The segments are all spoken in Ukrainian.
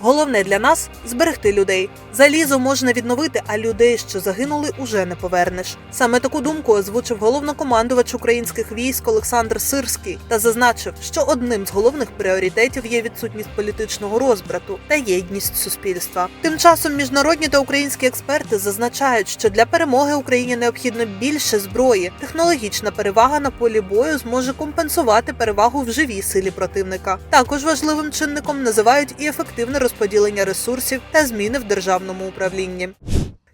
Головне для нас зберегти людей. Залізо можна відновити, а людей, що загинули, уже не повернеш. Саме таку думку озвучив головнокомандувач українських військ Олександр Сирський та зазначив, що одним з головних пріоритетів є відсутність політичного розбрату та єдність суспільства. Тим часом міжнародні та українські експерти зазначають, що для перемоги Україні необхідно більше зброї. Технологічна перевага на полі бою зможе компенсувати перевагу в живій силі противника. Також важливим чинником називають і ефективне розподілення ресурсів та зміни в державному управлінні.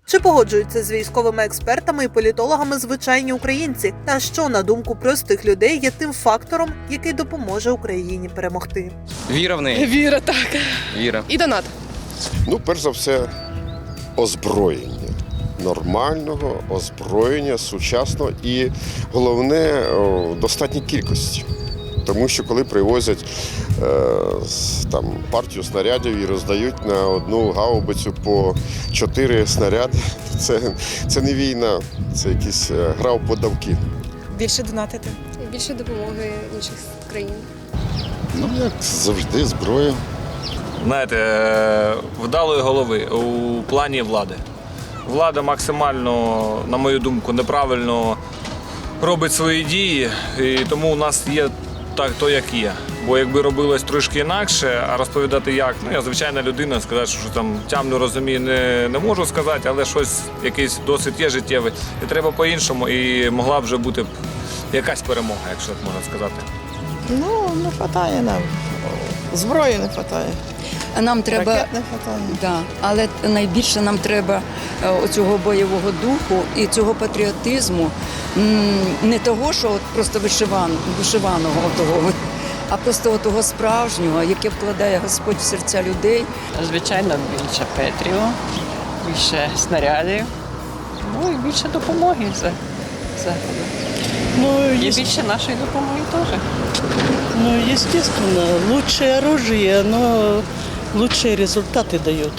Чи погоджуються з військовими експертами і політологами звичайні українці? Та що на думку простих людей є тим фактором, який допоможе Україні перемогти? Віра в неї. Віра, так. Віра. І донат. Ну, перш за все, озброєння. Нормального озброєння, сучасного і головне достатній кількості. Тому що коли привозять е, там, партію снарядів і роздають на одну гаубицю по чотири снаряди, це, це не війна, це якась е, гра в подавки. Більше донатити. більше допомоги інших країн. Ну, як завжди, зброя. знаєте, е, вдалої голови у плані влади. Влада максимально, на мою думку, неправильно робить свої дії, і тому у нас є так, то як є. Бо якби робилось трошки інакше, а розповідати як, ну я звичайна людина, сказати, що там тямлю розумію, не, не можу сказати, але щось, якийсь досвід є життєвий. І треба по-іншому, і могла б вже бути якась перемога, якщо так можна сказати. Ну, не вистачає нам. Зброї не вистачає. Нам треба Ракет не да, але найбільше нам треба е, оцього бойового духу і цього патріотизму, не того, що от просто вишиван, вишиваного того, а просто того справжнього, яке вкладає Господь в серця людей. Звичайно, більше Петріо, більше снарядів, ну і більше допомоги за заходу. Ну, І ес- більше нашої допомоги теж. ну, естественно, лучшее оружие, оно лучшие результаты дает.